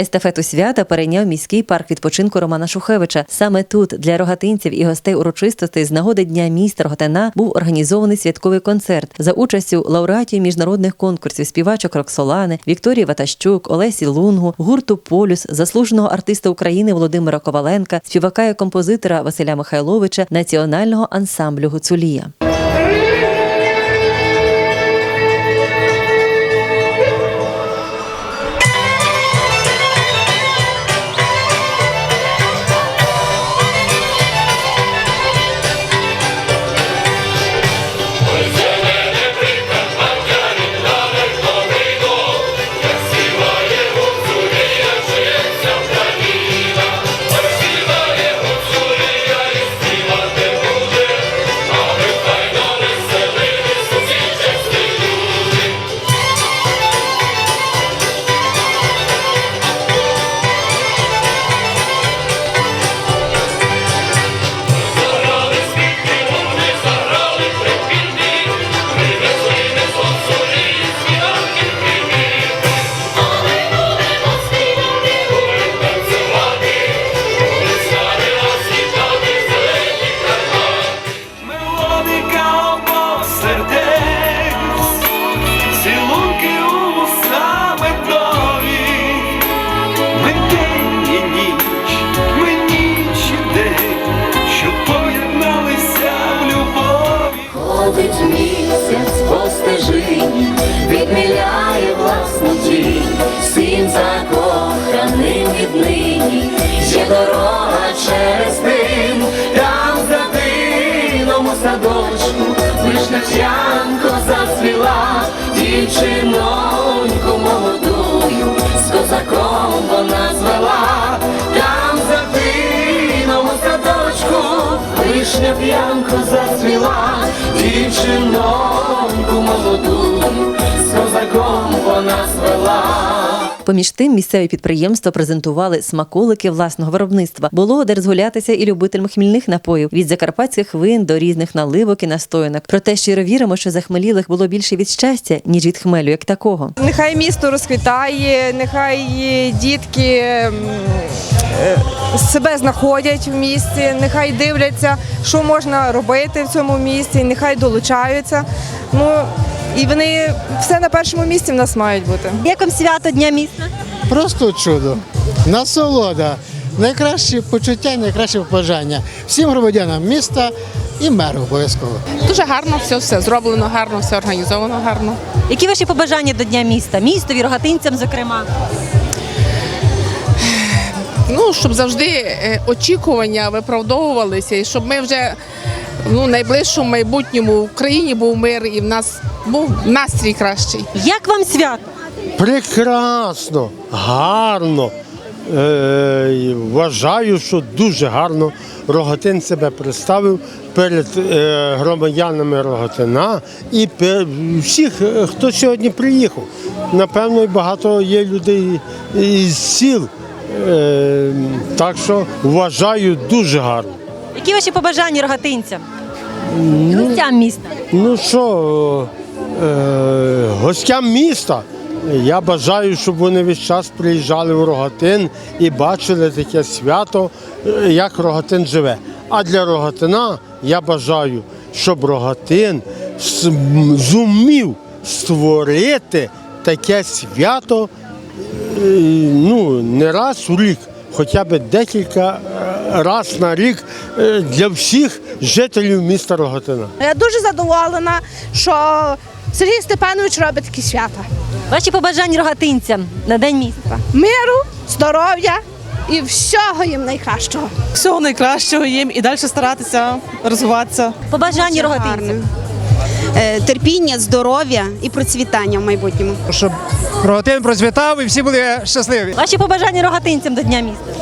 Естафету свята перейняв міський парк відпочинку Романа Шухевича. Саме тут для рогатинців і гостей урочистостей з нагоди Дня міста Рогатина був організований святковий концерт за участю лауреатів міжнародних конкурсів співачок Роксолани, Вікторії Ватащук, Олесі Лунгу, гурту Полюс, заслуженого артиста України Володимира Коваленка, співака і композитора Василя Михайловича, національного ансамблю Гуцулія. Вишня п'янко зацвіла, дівчиноньку молоду, з козаком вона звела. Поміж тим, місцеві підприємства презентували смаколики власного виробництва. Було де розгулятися і любителям хмільних напоїв від закарпатських вин до різних наливок і настоянок. Проте щиро віримо, що захмелілих було більше від щастя, ніж від хмелю, як такого. Нехай місто розквітає, нехай дітки е, себе знаходять в місті, нехай дивляться, що можна робити в цьому місті, нехай долучаються. Ну і вони все на першому місці в нас мають бути. Як вам свято Дня міста? Просто чудо. Насолода. Найкращі почуття, найкраще побажання всім громадянам міста і меру обов'язково. Дуже гарно все, все зроблено гарно, все організовано гарно. Які ваші побажання до Дня міста? Містові, рогатинцям, зокрема. Ну, щоб завжди е, очікування виправдовувалися, і щоб ми вже ну, найближчому майбутньому в Україні був мир і в нас був настрій кращий. Як вам свято? Прекрасно, гарно. Е, вважаю, що дуже гарно Рогатин себе представив перед е, громадянами Рогатина і пе- всіх, е, хто сьогодні приїхав. Напевно, багато є людей із сіл. Е, так що вважаю дуже гарно. Які ваші побажання рогатинцям? Гостям міста. Ну що, е, гостям міста. Я бажаю, щоб вони весь час приїжджали в Рогатин і бачили таке свято, е, як Рогатин живе. А для Рогатина я бажаю, щоб Рогатин зумів створити таке свято е, ну, не раз у рік, хоча б декілька е, раз на рік е, для всіх жителів міста Рогатина. Я дуже задоволена, що Сергій Степанович робить такі свята. Ваші побажання рогатинцям на День міста. Миру, здоров'я і всього їм найкращого. всього найкращого їм і далі старатися розвиватися. Побажання рогатинцям. Е, терпіння, здоров'я і процвітання в майбутньому. Щоб Рогатин процвітав і всі були щасливі. Ваші побажання рогатинцям до Дня міста.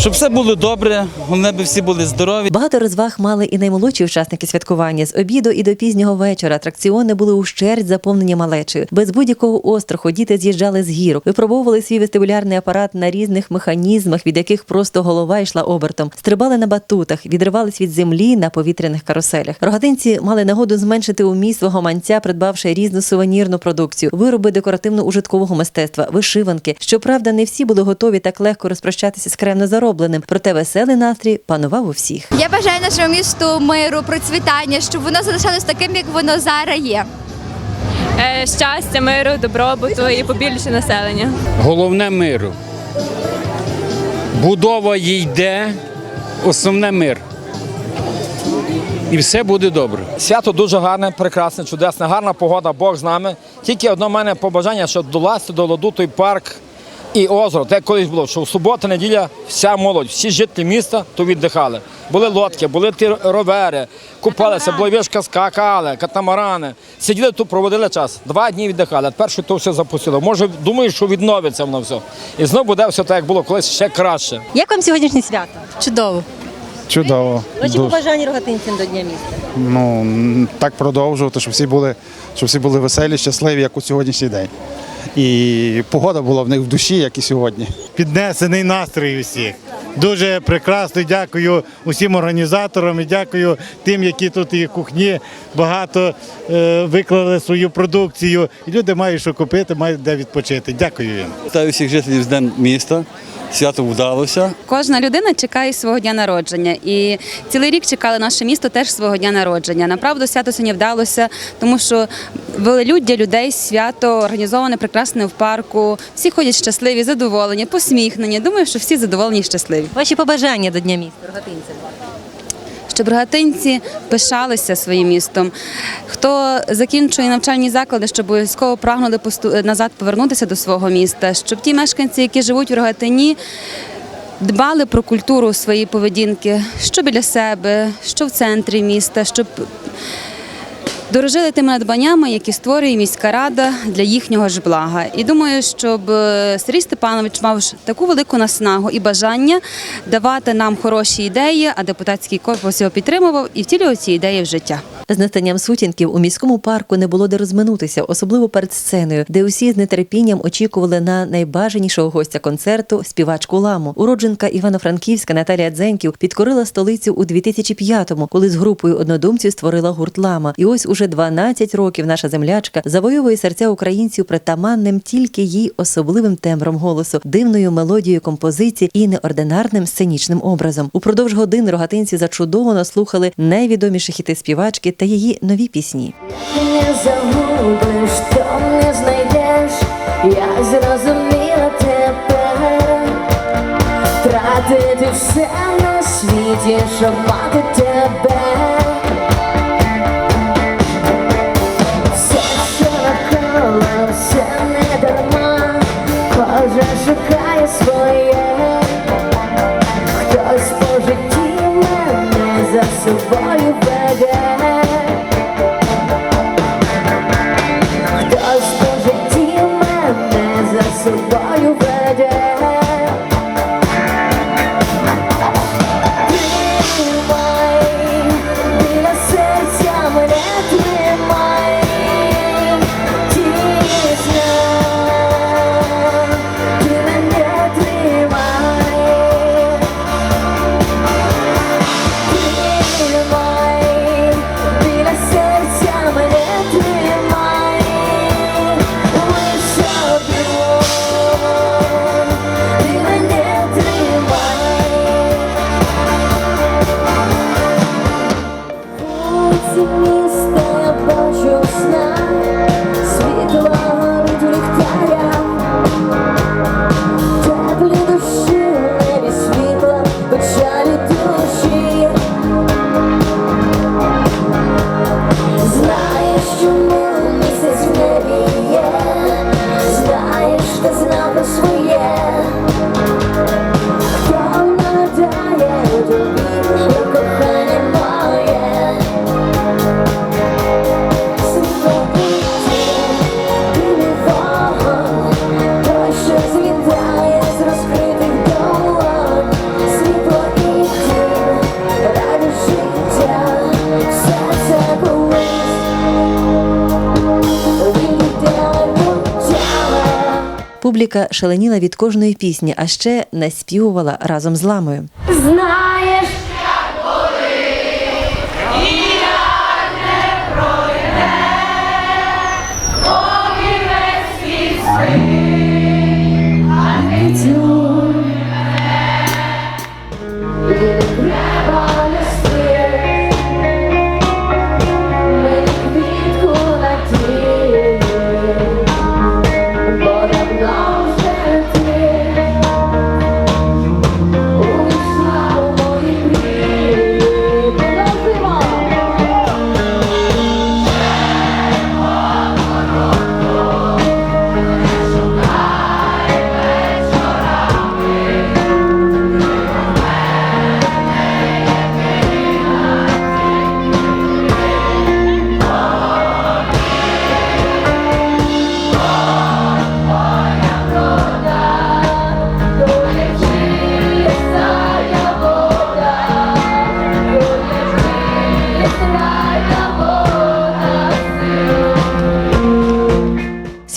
Щоб все було добре, головне би всі були здорові. Багато розваг мали і наймолодші учасники святкування. З обіду і до пізнього вечора атракціони були ущерть заповнені малечею. Без будь-якого остраху діти з'їжджали з гірок, випробовували свій вестибулярний апарат на різних механізмах, від яких просто голова йшла обертом. Стрибали на батутах, відривались від землі на повітряних каруселях. Рогатинці мали нагоду зменшити уміст свого манця, придбавши різну сувенірну продукцію, вироби декоративно-ужиткового мистецтва, вишиванки. Щоправда, не всі були готові так легко розпрощатися з кремно заробленим, проте веселий настрій панував у всіх. Я бажаю нашому місту миру, процвітання, щоб воно залишалось таким, як воно зараз є. Е, щастя, миру, добробуту і побільше населення. Головне миру. Будова йде, основне мир. І все буде добре. Свято дуже гарне, прекрасне, чудесне, гарна погода, Бог з нами. Тільки одне в мене побажання, що долазьте до ладу той парк і озеро. Те колись було, що в суботу, неділя вся молодь, всі жителі міста то віддихали. Були лодки, були ті ровери, купалися, були вишка скакали, катамарани. Сиділи тут, проводили час. Два дні віддихали. А тепер що то все запустило. Може, думаю, що відновиться воно все. І знову буде все так, як було колись ще краще. Як вам сьогоднішнє свято? Чудово. Чудово. Ваші Дуже. побажання рогатинцям до дня міста. Ну так продовжувати, щоб всі були, щоб всі були веселі, щасливі, як у сьогоднішній день. І погода була в них в душі, як і сьогодні. піднесений настрій усіх. Дуже прекрасно дякую усім організаторам і дякую тим, які тут і кухні багато е, виклали свою продукцію. І люди мають що купити, мають де відпочити. Дякую їм. Вітаю всіх жителів з Днем міста. Свято вдалося. Кожна людина чекає свого дня народження. І цілий рік чекали наше місто теж свого дня народження. Направду свято сьогодні вдалося, тому що велелюддя людей, свято організоване прекрасне в парку. Всі ходять щасливі, задоволені, посміхнені. Думаю, що всі задоволені і щасливі. Ваші побажання до дня міста рогатинцям. щоб рогатинці пишалися своїм містом. Хто закінчує навчальні заклади, щоб обов'язково прагнули назад повернутися до свого міста, щоб ті мешканці, які живуть в Рогатині, дбали про культуру своєї поведінки, що біля себе, що в центрі міста, щоб дорожили тими надбаннями, які створює міська рада для їхнього ж блага. І думаю, щоб е, Сергій Степанович мав таку велику наснагу і бажання давати нам хороші ідеї, а депутатський корпус його підтримував і втілював ці ідеї в життя. З настанням сутінків у міському парку не було де розминутися, особливо перед сценою, де усі з нетерпінням очікували на найбажанішого гостя концерту співачку ламу. Уродженка Івано-Франківська Наталія Дзеньків підкорила столицю у 2005-му, коли з групою однодумців створила гурт Лама. І ось уже 12 років наша землячка завоює серця українців притаманним тільки їй особливим тембром голосу, дивною мелодією композиції і неординарним сценічним образом. Упродовж годин рогатинці зачудовано слухали найвідоміші хіти співачки та її нові пісні. Не загубиш, то не знайдеш, я зрозуміла тепер. Втратити все на світі, щоб мати тебе. Публіка шаленіла від кожної пісні, а ще наспівувала разом з ламою. Знаєш, треба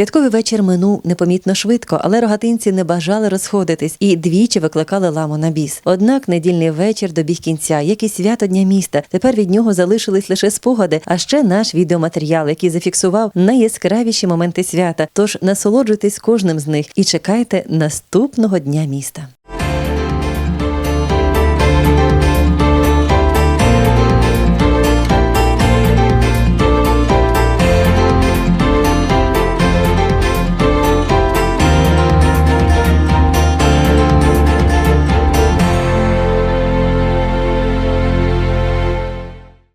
Святковий вечір минув непомітно швидко, але рогатинці не бажали розходитись і двічі викликали ламу на біс. Однак недільний вечір добіг кінця, як і свято дня міста. Тепер від нього залишились лише спогади, а ще наш відеоматеріал, який зафіксував найяскравіші моменти свята. Тож насолоджуйтесь кожним з них і чекайте наступного дня міста.